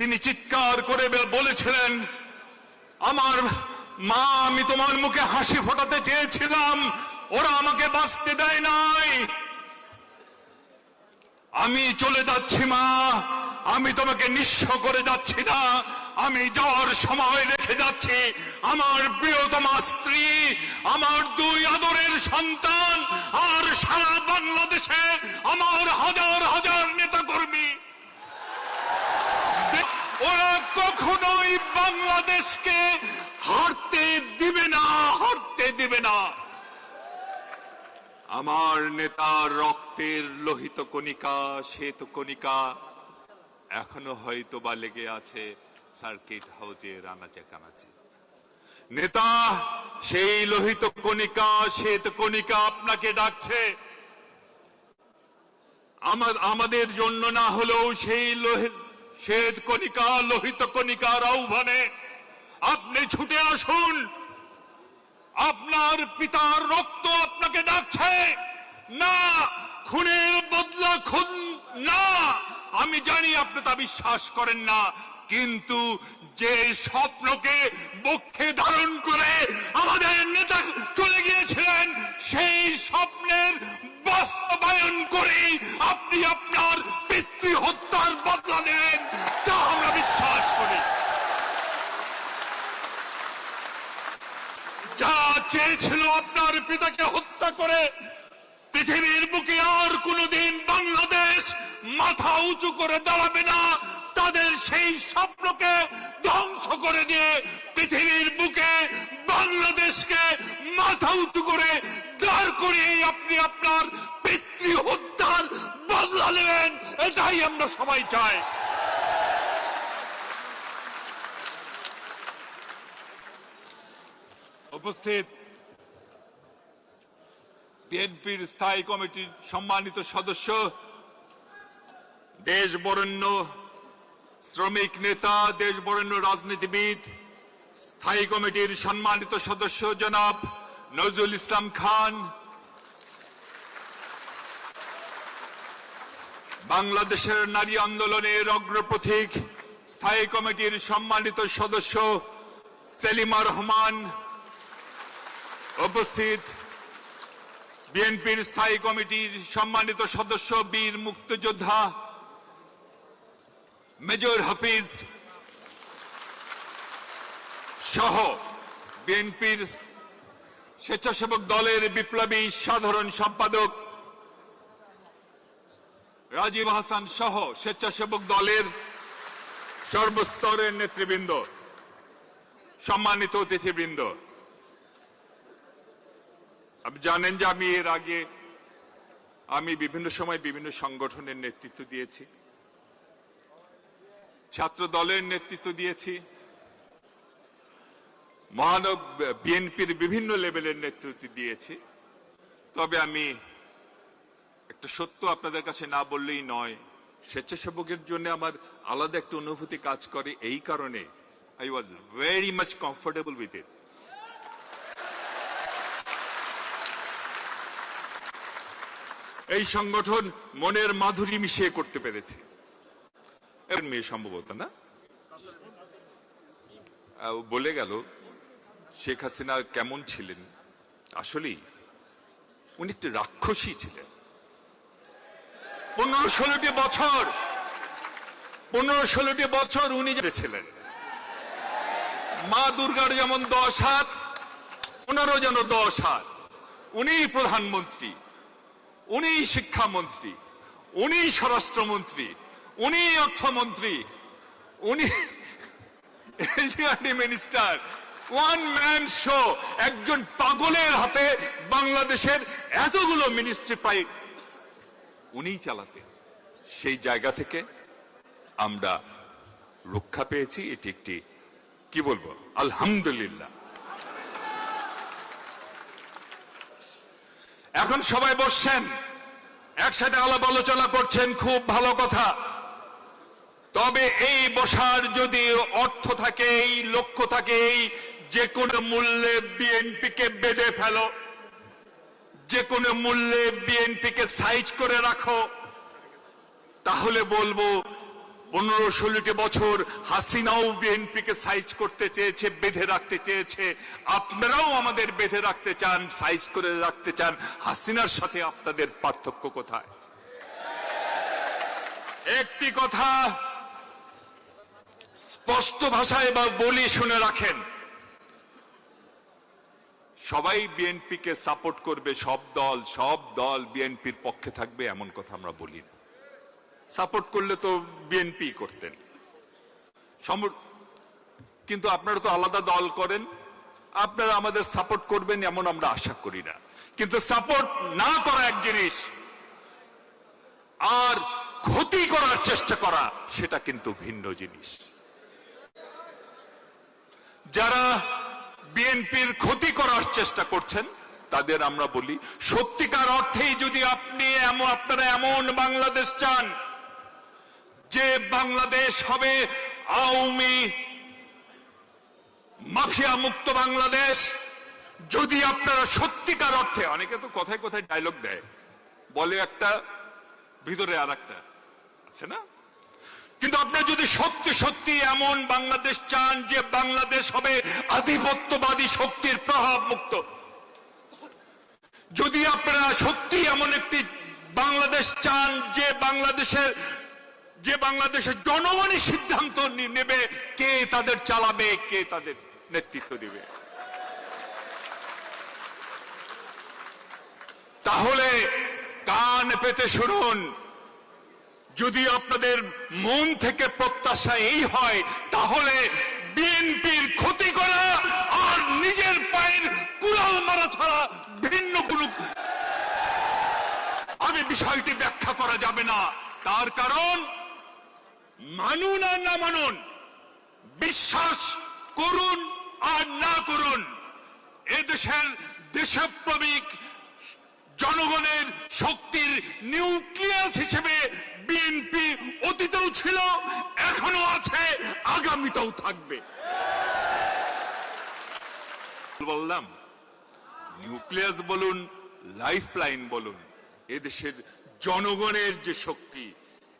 তিনি চিৎকার করে বলেছিলেন, আমার মা, আমি তোমার মুখে হাসি ফোটাতে চেয়েছিলাম, ওরা আমাকে বাঁচতে দেয় নাই। আমি চলে যাচ্ছি, মা, আমি তোমাকে নিঃস্ব করে যাচ্ছি না, আমি যাওয়ার সময় রেখে যাচ্ছি। আমার প্রিয়তমা স্ত্রী, আমার দুই আদরের সন্তান, আর সারা বাংলাদেশে আমার হাজার হাজার নেতা কর্মী ওরা কখনোই বাংলাদেশকে হারতে দিবে না, হারতে দিবে না। আমার নেতার রক্তের লোহিত কণিকা, শ্বেত কণিকা এখনও হয়তো বা লেগে আছে সার্কিট হাউজে রানাচে কানাচে নেতা, সেই লোহিত কণিকা, শ্বেত কণিকা আপনাকে ডাকছে। আমা- আমাদের জন্য না হলেও সেই লোহিত শ্বেত কণিকা, লোহিত কণিকার আহ্বানে আপনি ছুটে আসুন। আপনার পিতার রক্ত আপনাকে ডাকছে, না, খুনের বদলা খুন, না, আমি জানি আপনি তা বিশ্বাস করেন না কিন্তু যে স্বপ্নকে বক্ষে ধারণ করে আমাদের নেতা চলে গিয়েছিলেন, সেই স্বপ্নের বাস্তবায়ন করেই আপনি আপনার পিতৃ হত্যার বদলা নেবেন, তা আমরা বিশ্বাস করি। যা চেয়েছিল আপনার পিতাকে হত্যা করে পৃথিবীর বুকে আর কোনদিন বাংলাদেশ মাথা উঁচু করে দাঁড়াবে না। তাদের সেই স্বপ্নকে ধ্বংস করে দিয়ে পৃথিবীর বুকে বাংলাদেশকে মাথা উঁচু করে দাঁড় করিয়ে আপনি আপনার পিতৃ হত্যার বদলা নেবেন, এটাই আমরা সবাই চাই। উপস্থিত বিএনপির স্থায়ী কমিটির সম্মানিত সদস্য দেশ বরেণ্য শ্রমিক নেতা দেশ বরেণ্য রাজনীতিবিদ, স্থায়ী কমিটির সম্মানিত সদস্য জনাব নজরুল ইসলাম খান। বাংলাদেশের নারী আন্দোলনের অগ্রপথিক স্থায়ী কমিটির সম্মানিত সদস্য সেলিমা রহমান। উপস্থিত বিএনপির স্থায়ী কমিটির সম্মানিত সদস্য বীর মুক্তিযোদ্ধা মেজর হাফিজ সহ বিএনপির স্বেচ্ছাসেবক দলের বিপ্লবী সাধারণ সম্পাদক রাজীব হাসান সহ স্বেচ্ছাসেবক দলের সর্বস্তরের নেতৃবৃন্দ, সম্মানিত অতিথিবৃন্দ। আপনি জানেন যে আমি এর আগে, আমি বিভিন্ন সময় বিভিন্ন সংগঠনের নেতৃত্ব দিয়েছি। ছাত্র দলের নেতৃত্ব দিয়েছি। মহানব বিএনপির বিভিন্ন লেভেলের নেতৃত্ব দিয়েছি। তবে আমি একটা সত্য আপনাদের কাছে না বললেই নয়, স্বেচ্ছাসেবকের জন্য আমার আলাদা একটা অনুভূতি কাজ করে। এই কারণে I was very much comfortable with it এই সংগঠন মনের মাধুরী মিশিয়ে করতে পেরেছে। মেয়ে সম্ভবত, না? বলে গেল, শেখ হাসিনা কেমন ছিলেন? আসলেই, উনি একটি রাক্ষসী ছিলেন। পনেরো ষোলোটি বছর, পনেরো ষোলোটি বছর উনি ছিলেন। মা দুর্গার যেমন দশ হাত ওনারও যেন দশ হাত উনি প্রধানমন্ত্রী। উনি শিক্ষামন্ত্রী, উনি স্বরাষ্ট্রমন্ত্রী, উনি অর্থমন্ত্রী, উনি মিনিস্টার, ওয়ান ম্যান শো, একজন পাগলের হাতে বাংলাদেশের এতগুলো মিনিস্ট্রি পাই উনিই চালাতেন। সেই জায়গা থেকে আমরা রক্ষা পেয়েছি, এটি একটি, কি বলব, আলহামদুলিল্লাহ। এখন সবাই বসছেন। একসাথে আলাপ আলোচনা করছেন, খুব ভালো কথা। তবে এই বসার যদি অর্থ থাকে, এই লক্ষ্য থাকে, এই যে কোনো মূল্যে বিএনপিকে বেঁধে ফেলো, যে কোনো মূল্যে বিএনপিকে সাইজ করে রাখো, তাহলে বলব পনেরো ষোলোটি বছর হাসিনাও বিএনপিকে সাইজ করতে চেয়েছে, বেঁধে রাখতে চেয়েছে। আপনারাও আমাদের বেঁধে রাখতে চান সাইজ করে রাখতে চান। হাসিনার সাথে আপনাদের পার্থক্য কোথায়? একটি কথা স্পষ্ট ভাষায় বা বলি শুনে রাখেন। সবাই বিএনপিকে সাপোর্ট করবে, সব দল সব দল বিএনপির পক্ষে থাকবে, এমন কথা আমরা বলি না। সাপোর্ট করলে তো বিএনপি করতেন। কিন্তু আপনারা তো আলাদা দল করেন। আপনারা আমাদের সাপোর্ট করবেন এমন আমরা আশা করি না। কিন্তু সাপোর্ট না করা এক জিনিস, আর ক্ষতি করার চেষ্টা করা, সেটা কিন্তু ভিন্ন জিনিস। যারা বিএনপির ক্ষতি করার চেষ্টা করছেন, তাদের আমরা বলি, সত্যিকার অর্থেই যদি আপনি আপনারা এমন বাংলাদেশ চান যে বাংলাদেশ হবে আওয়ামী মাফিয়া মুক্ত বাংলাদেশ, যদি আপনারা সত্যিকার অর্থে, অনেকে তো কথায় কথায় ডায়লগ দেয়, বলে একটা, ভিতরে আর একটা আছে না? কিন্তু আপনি যদি সত্যি সত্যি এমন বাংলাদেশ চান যে বাংলাদেশ হবে আধিপত্যবাদী শক্তির প্রভাব মুক্ত। যদি আপনারা সত্যি এমন একটি বাংলাদেশ চান যে বাংলাদেশের যে বাংলাদেশের জনগণই সিদ্ধান্ত নেবে কে তাদের চালাবে, কে তাদের নেতৃত্ব দিবে। তাহলে কান পেতে শুনুন, যদি আপনাদের মন থেকে প্রত্যাশা এই হয়, তাহলে বিএনপির ক্ষতি করা আর নিজের পায়ের কুড়াল মারা ছাড়া ভিন্ন কোনো আমি বিষয়টি ব্যাখ্যা করা যাবে না। তার কারণ মানুন আর না মানুন, বিশ্বাস করুন আর না করুন এদেশের দেশপ্রেমিক জনগণের শক্তির নিউক্লিয়াস হিসেবে বিএনপি অতীতেও ছিল এখনও আছে, আগামীতেও থাকবে। বললাম, নিউক্লিয়াস বলুন লাইফ লাইন বলুন এদেশের জনগণের যে শক্তি,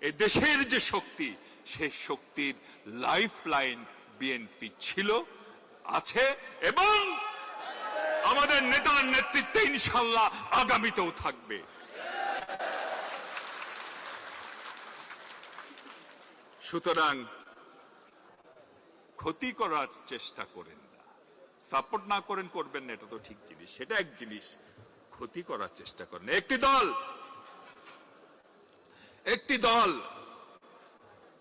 এ দেশের যে শক্তি সেই শক্তির লাইফ লাইন বিএনপি ছিল, আছে এবং আমাদের নেতার নেতৃত্বে ইনশাল্লাহ আগামীতেও থাকবে। সুতরাং ক্ষতি করার চেষ্টা করেন না। সাপোর্ট না করেন, করবেন না, এটা তো ঠিক জিনিস। সেটা এক জিনিস, ক্ষতি করার চেষ্টা করেন একটি দল একটি দল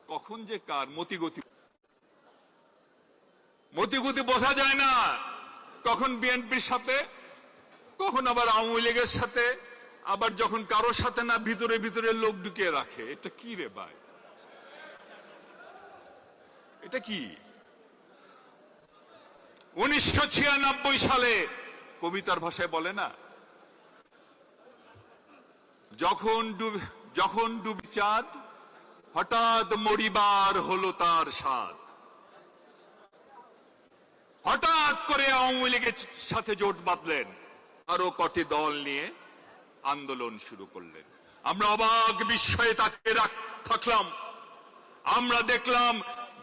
কখন যে কার মতিগতি। মতিগতি বোঝা যায় না। কখন বিএনপির সাথে, কখন আবার আওয়ামী লীগের সাথে, আবার যখন কারোর সাথে না, ভিতরে ভিতরে লোক ঢুকিয়ে রাখে। এটা কি রে ভাই? এটা কি? উনিশশো ছিয়ানব্বই সালে, কবিতার ভাষায় বলে না? যখন ডুব- যখন ডুবি চাঁদ হঠাৎ মরিবার হলো তার স্বাদ। হঠাৎ করে আওয়ামী লীগের সাথে জোট বাঁধলেন। আরও কটি দল নিয়ে আন্দোলন শুরু করলেন। আমরা অবাক বিস্ময়ে তাকে থাকলাম। আমরা দেখলাম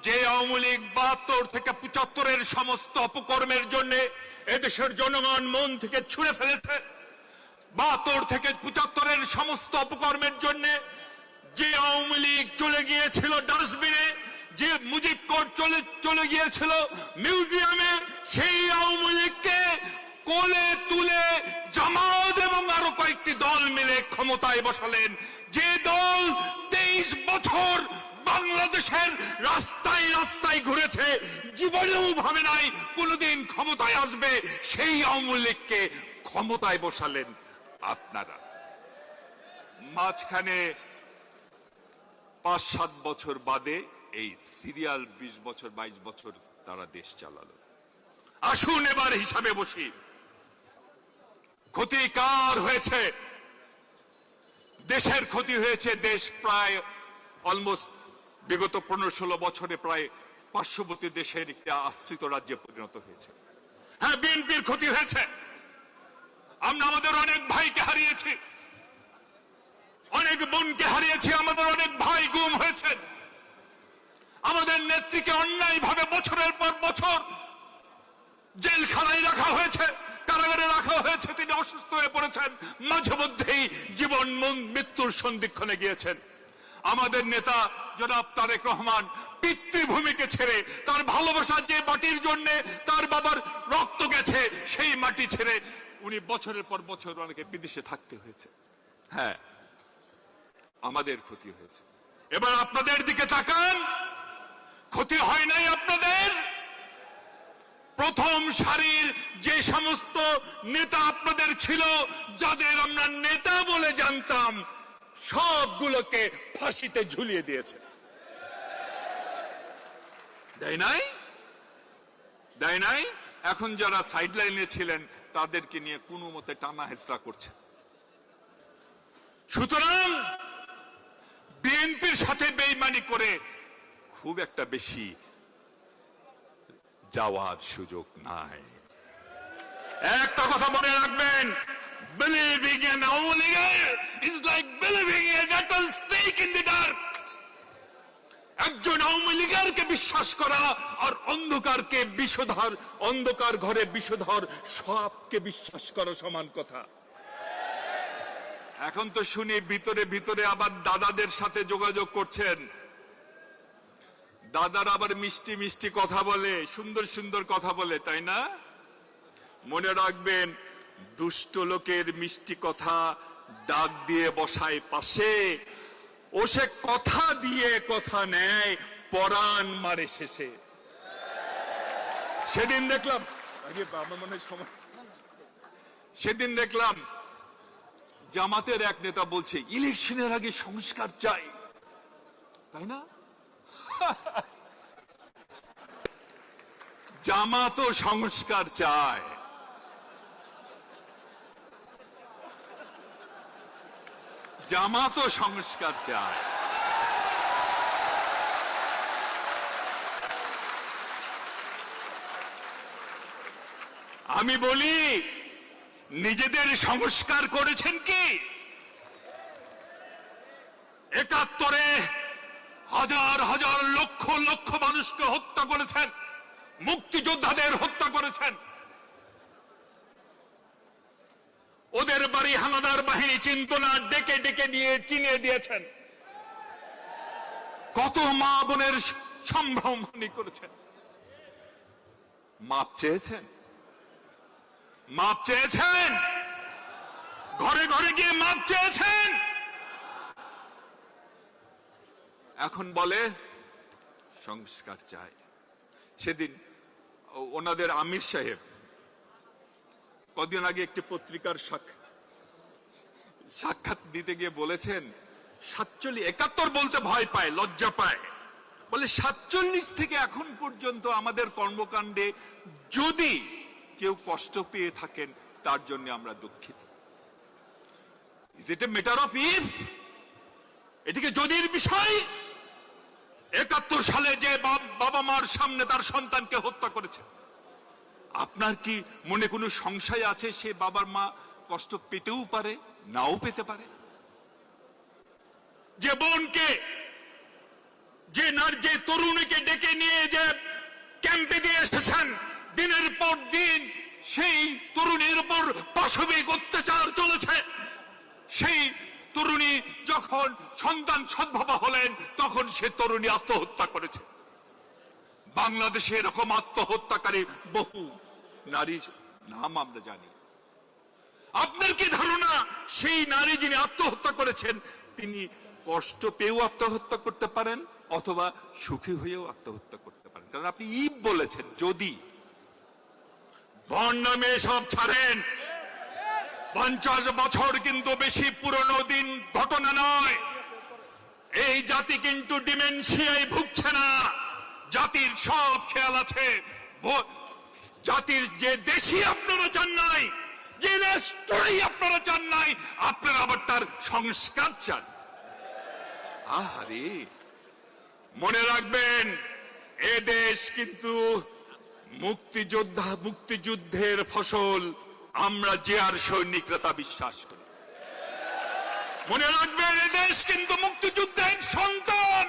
যে আওয়ামী লীগ বাহাত্তর থেকে পঁচাত্তরের সমস্ত অপকর্মের জন্য এদেশের জনগণ মন থেকে ছুঁড়ে ফেলেছে। বাহাত্তর থেকে পঁচাত্তরের সমস্ত অপকর্মের জন্য যে আওয়ামী লীগ চলে গিয়েছিল ডাস্টবিনে, যে মুজিব কোর্ট চলে চলে গিয়েছিল মিউজিয়ামে, সেই আওয়ামী লীগকে কোলে তুলে জামাত এবং আরও কয়েকটি দল মিলে ক্ষমতায় বসালেন। যে দল তেইশ বছর বাংলাদেশের রাস্তায় রাস্তায় ঘুরেছে, জীবনেও ভাবে নাই কোনোদিন ক্ষমতায় আসবে, সেই আওয়ামী লীগকে ক্ষমতায় বসালেন আপনারা। মাঝখানে পাঁচ সাত বছর বাদে এই সিরিয়াল বিশ বছর, বাইশ বছর তারা দেশ চালালো। আসুন এবার হিসাবে বসি। ক্ষতি কার হয়েছে? দেশের ক্ষতি হয়েছে দেশ প্রায় অলমোস্ট বিগত পনেরো ষোলো বছরে প্রায় পার্শ্ববর্তী দেশের একটি আশ্রিত রাজ্যে পরিণত হয়েছে। হ্যাঁ বিএনপির ক্ষতি হয়েছে। আমরা আমাদের অনেক ভাইকে হারিয়েছি। অনেক বোনকে হারিয়েছি, আমাদের অনেক ভাই গুম হয়েছে। আমাদের নেত্রীকে অন্যায়ভাবে বছরের পর বছর জেলখানায় রাখা হয়েছে, কারাগারে রাখা হয়েছে, তিনি অসুস্থ হয়ে পড়েছেন, মাঝে মধ্যেই জীবন মন- মৃত্যুর সন্ধিক্ষণে গিয়েছেন। আমাদের নেতা জনাব তারেক রহমান পিতৃভূমিকে ছেড়ে তার ভালোবাসার যে মাটির জন্য তার বাবার রক্ত গেছে, সেই মাটি ছেড়ে উনি বছরের পর বছর অনেকে বিদেশে থাকতে হয়েছে। হ্যাঁ আমাদের ক্ষতি হয়েছে। এবার আপনাদের দিকে তাকান। ক্ষতি হয় নাই আপনাদের? প্রথম সারির যে সমস্ত নেতা আপনাদের ছিল, যাদের আমরা নেতা বলে জানতাম, সবগুলোকে ফাঁসিতে ঝুলিয়ে দিয়েছে। দেয় নাই? দেয় নাই? এখন যারা সাইড লাইনে ছিলেন, তাদেরকে নিয়ে কোনো মতে টানা হেসরা করছে। সুতরাং বিএনপির সাথে বেইমানি করে খুব একটা বেশি যাওয়ার সুযোগ নাই। একটা কথা মনে রাখবেন believing in Awami is like believing in nettle snake in the dark একজন আওয়ামী লীগারকে বিশ্বাস করা আর অন্ধকারকে বিষধর, অন্ধকার ঘরে বিষধর সবকে বিশ্বাস করা সমান কথা। এখন তো শুনি ভিতরে ভিতরে আবার দাদাদের সাথে যোগাযোগ করছেন। দাদার আবার মিষ্টি মিষ্টি কথা বলে, সুন্দর সুন্দর কথা বলে, তাই না? মনে রাখবেন, দুষ্ট লোকের মিষ্টি কথা ডাক দিয়ে বসায় পাশে। ও সে কথা দিয়ে কথা নেয়, পরাণ মারে শেষে। সেদিন দেখলাম বাবা মনে সেদিন দেখলাম জামাতের এক নেতা বলছে, ইলেকশনের আগে সংস্কার চাই। তাই না? জামাতও সংস্কার চায়। জামাতও সংস্কার চায়। আমি বলি নিজেদের সংস্কার করেছেন কি? একাত্তরে হাজার হাজার লক্ষ লক্ষ মানুষকে হত্যা করেছেন, মুক্তিযোদ্ধাদের হত্যা করেছেন। ওদের বাড়ি হানাদার বাহিনী চিন্তনা ডেকে ডেকে নিয়ে চিনিয়ে দিয়েছেন। কত মা বোনের সম্ভ্রম করেছেন। মাপ চেয়েছেন? মাপ চেয়েছেন? ঘরে ঘরে গিয়ে মাপ চেয়েছেন? এখন বলে, সংস্কার চাই। সেদিন, ওনাদের আমির সাহেব, কদিন আগে একটি পত্রিকার সাক্ষাৎ দিতে গিয়ে বলেছেন, সাতচল্লিশ, একাত্তর বলতে ভয় পায়, লজ্জা পায়। বলে, সাতচল্লিশ থেকে এখন পর্যন্ত আমাদের কর্মকাণ্ডে যদি কেউ কষ্ট পেয়ে থাকেন, তার জন্য আমরা দুঃখিত। Is it a matter of if এটিকে যদির বিষয়, একাত্তর সালে যে বাবা মার সামনে তার সন্তানকে হত্যা করেছে। আপনার কি মনে কোনো সংশয় আছে সে বাবার মা কষ্ট পেতেও পারে, নাও পেতে পারে? যে বোনকে, যে নার, যে তরুণীকে ডেকে নিয়ে যে ক্যাম্পে দিয়ে এসেছেন দিনের পর দিন সেই তরুণীর উপর পাশবিক অত্যাচার চলেছে। সেই তরুণী যখন সন্তান সদ্ভাবা হলেন, তখন সে তরুণী আত্মহত্যা করেছে। বাংলাদেশে এরকম আত্মহত্যাকারী বহু নারীর নাম আমরা জানি। আপনার কি ধারণা, সেই নারী যিনি আত্মহত্যা করেছেন, তিনি কষ্ট পেয়েও আত্মহত্যা করতে পারেন, অথবা সুখী হয়েও আত্মহত্যা করতে পারেন? কারণ আপনি ইব বলেছেন, যদি বন নামে সব ছাড়েন। পঞ্চাশ বছর কিন্তু বেশি পুরনো দিন ঘটনা নয়। এই জাতি কিন্তু ডিমেনশিয়ায় ভুগছে না। জাতির সব খেয়াল আছে। জাতির যে দেশই আপনারা চান নাই, যে রাষ্ট্রই আপনারা চান নাই, আপনারা আবার তার সংস্কার চান। আহারে, মনে রাখবেন, এ দেশ কিন্তু মুক্তিযোদ্ধা মুক্তিযুদ্ধের ফসল আমরা যে আর সৈনিকরা তা বিশ্বাস করি। মনে রাখবেন, এ দেশ কিন্তু মুক্তিযুদ্ধের সন্তান।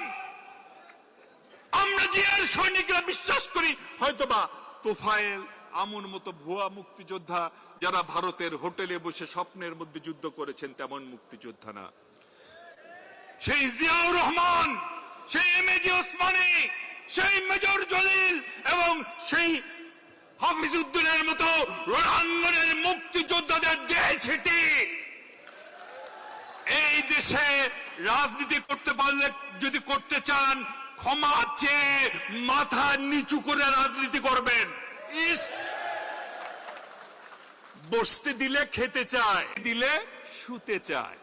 আমরা জিয়ার সৈনিকরা বিশ্বাস করি, হয়তোবা তোফায়েল আমন মতো ভুয়া মুক্তিযোদ্ধা যারা ভারতের হোটেলে বসে স্বপ্নের মধ্যে যুদ্ধ করেছেন, তেমন মুক্তিযোদ্ধা না। সেই জিয়াউর রহমান, সেই এম এ জি ওসমানী সেই মেজর জলিল এবং সেই হাফিজ উদ্দিনের মতো রণাঙ্গনের মুক্তিযোদ্ধাদের দেশ এটি এই দেশে রাজনীতি করতে পারলে, যদি করতে চান, ক্ষমা চেয়ে মাথা নিচু করে রাজনীতি করবেন। ইস! বসতে দিলে খেতে চায়, দিলে শুতে চায়।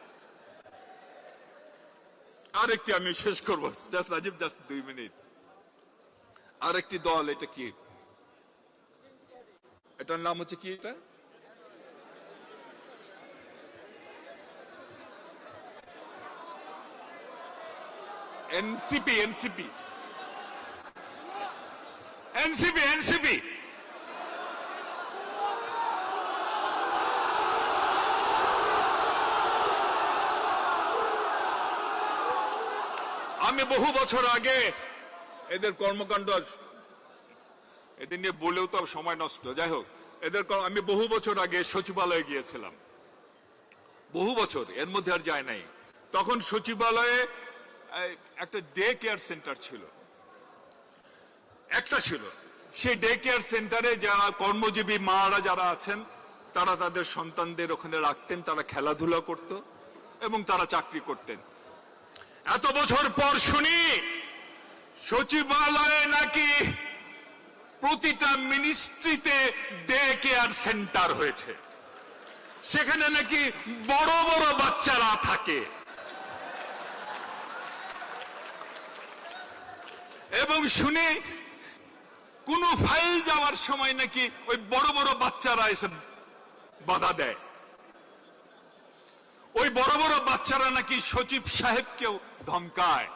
আরেকটি আমি শেষ করব। জাস্ট রাজীব, জাস্ট দুই মিনিট। আরেকটি দল, এটা কি? এটার নাম হচ্ছে কি এটা? NCP NCP. NCP NCP. আমি বহু বছর আগে এদের কর্মকাণ্ড এদের নিয়ে বলেও তো সময় নষ্ট। যাই হোক, এদের আমি বহু বছর আগে সচিবালয়ে গিয়েছিলাম। বহু বছর, এর মধ্যে আর যায় নাই। তখন সচিবালয়ে একটা ডে কেয়ার সেন্টার ছিল। একটা ছিল। সেই ডে কেয়ার সেন্টারে যারা কর্মজীবী মারা যারা আছেন, তারা তাদের সন্তানদের ওখানে রাখতেন, তারা খেলাধুলা করত এবং তারা চাকরি করতেন। এত বছর পর শুনি সচিবালয়ে নাকি প্রতিটা মিনিস্ট্রিতে ডে কেয়ার সেন্টার হয়েছে। সেখানে নাকি বড় বড় বাচ্চারা থাকে। এবং শুনে কোন ফাইল যাওয়ার সময় নাকি ওই বড় বড় বাচ্চারা এসে বাধা দেয়। ওই বড় বড় বাচ্চারা নাকি সচিব সাহেবকেও ধমকায়।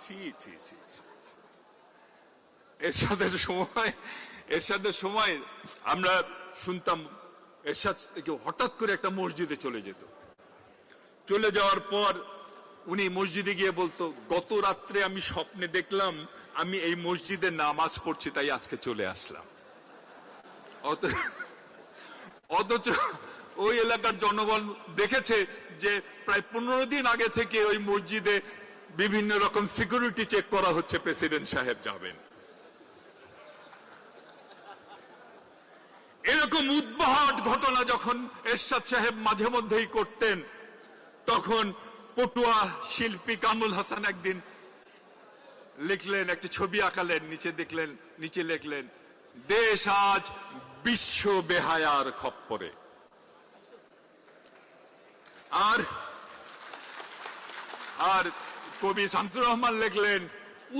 ছি ছি ছি ছি। এরশাদের সময় এরশাদের সময় আমরা শুনতাম এরশাদ হঠাৎ করে একটা মসজিদে চলে যেত। চলে যাওয়ার পর উনি মসজিদে গিয়ে বলতো, গত রাত্রে আমি স্বপ্নে দেখলাম আমি এই মসজিদে নামাজ পড়ছি, তাই আজকে চলে আসলাম। অথচ ওই এলাকার জনগণ দেখেছে যে প্রায় পনেরো দিন আগে থেকে ওই মসজিদে বিভিন্ন রকম সিকিউরিটি চেক করা হচ্ছে, প্রেসিডেন্ট সাহেব যাবেন। এরকম উদ্ভট ঘটনা যখন এরশাদ সাহেব মাঝে মধ্যেই করতেন, তখন পটুয়া শিল্পী কামরুল হাসান একদিন লিখলেন, একটি ছবি আঁকালেন, নিচে দেখলেন, নিচে লিখলেন, দেশ আজ বিশ্ব বেহায়ার খপ্পরে। আর আর কবি শামসুর রহমান লিখলেন,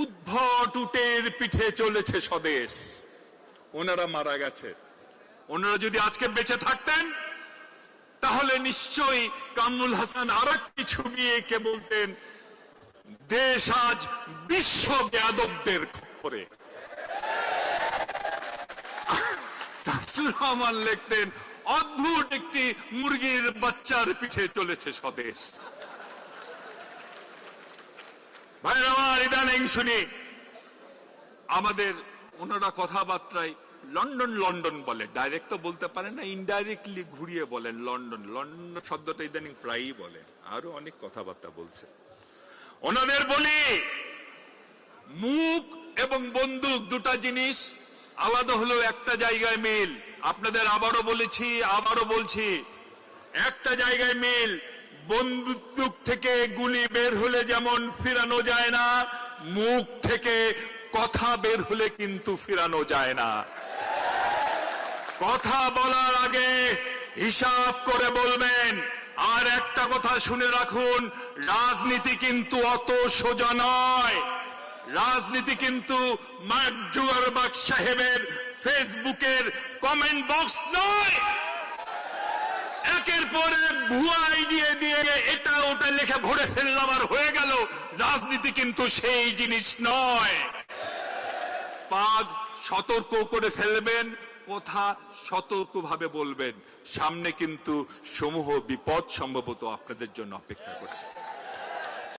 উদ্ভট উটের পিঠে চলেছে স্বদেশ। ওনারা মারা গেছে। ওনারা যদি আজকে বেঁচে থাকতেন, তাহলে নিশ্চয়ই কামরুল হাসান আর একটি ছবি এঁকে বলতেন, দেশ আজ বিশ্ব বেয়াদবদের শামসুর রহমান লিখতেন, অদ্ভুত একটি মুরগির বাচ্চার পিঠে চলেছে স্বদেশ। ভাই আমার ইদানিং শুনি, আমাদের ওনারা কথাবার্তায় লন্ডন লন্ডন বলে। ডাইরেক্ট তো বলতে পারে না ইনডাইরেক্টলি ঘুরিয়ে বলেন লন্ডন। লন্ডন শব্দটা ইদানিং প্রায়ই বলেন আরও অনেক কথাবার্তা বলছে। ওনাদের বলি, মুখ এবং বন্দুক দুটা জিনিস, আলাদা হলেও একটা জায়গায় মিল। আপনাদের আবারও বলেছি, আবারও বলছি, একটা জায়গায় মিল। বন্দুক থেকে গুলি বের হলে যেমন ফিরানো যায় না, মুখ থেকে কথা বের হলে কিন্তু ফিরানো যায় না। কথা বলার আগে হিসাব করে বলবেন। আর একটা কথা শুনে রাখুন, রাজনীতি কিন্তু অত সোজা নয়। রাজনীতি কিন্তু মার্ক জুয়ারবাগ সাহেবের ফেসবুকের কমেন্ট বক্স নয়। একের পর ভুয়া আইডিয়া দিয়ে এটা ওটা লেখে ভরে ফেললাম আর হয়ে গেল। রাজনীতি কিন্তু সেই জিনিস নয়। পাগ, সতর্ক করে ফেলবেন কথা সতর্কভাবে বলবেন। সামনে কিন্তু সমূহ বিপদ সম্ভবত আপনাদের জন্য অপেক্ষা করছে।